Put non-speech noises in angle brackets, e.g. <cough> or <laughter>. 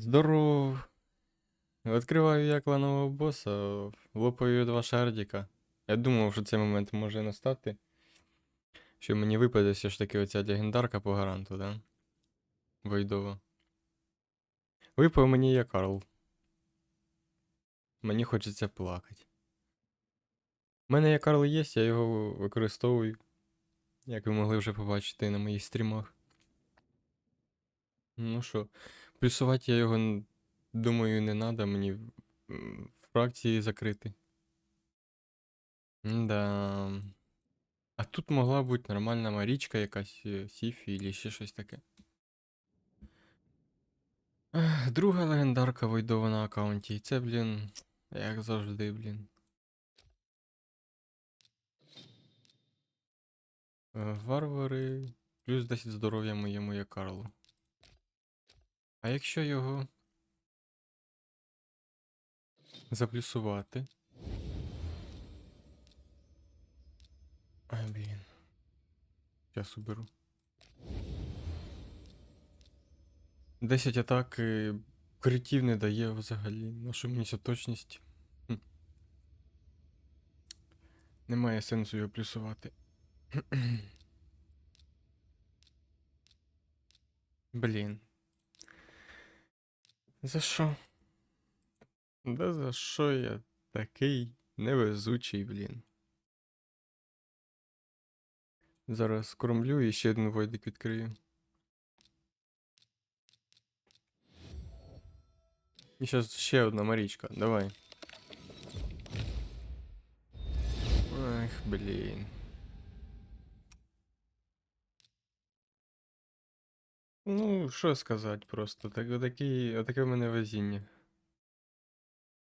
Здорово. Відкриваю я кланового боса, лопаю два шардіка. Я думав, що цей момент може настати. Що мені випаде все ж таки оця легендарка по гаранту, да? Войдова. Випав мені я Карл. Мені хочеться плакати. У мене є Карл є, я його використовую. Як ви могли вже побачити на моїх стрімах. Ну що, плюсувати я його, думаю, не треба мені фракції закрити. Да. А тут могла бути нормальна Марічка якась, е, Сіфі або ще щось таке. Друга легендарка войдова на аккаунті. Це, блін, як завжди, блін. Е, Варвари. Плюс 10 здоров'я моєму є Карлу. А якщо його заплюсувати. Ай, блін. Зараз уберу. 10 атак е, критів не дає взагалі. Ну що мені ця точність? Хм. Немає сенсу його плюсувати. <clears throat> Блін. За що? Да за що я такий невезучий, блін. Зараз скормлю і ще один войдик відкрию. І зараз ще одна Марічка, давай. Ах, блін. Ну, що сказати просто. Так, отакі, отаке в мене везіння.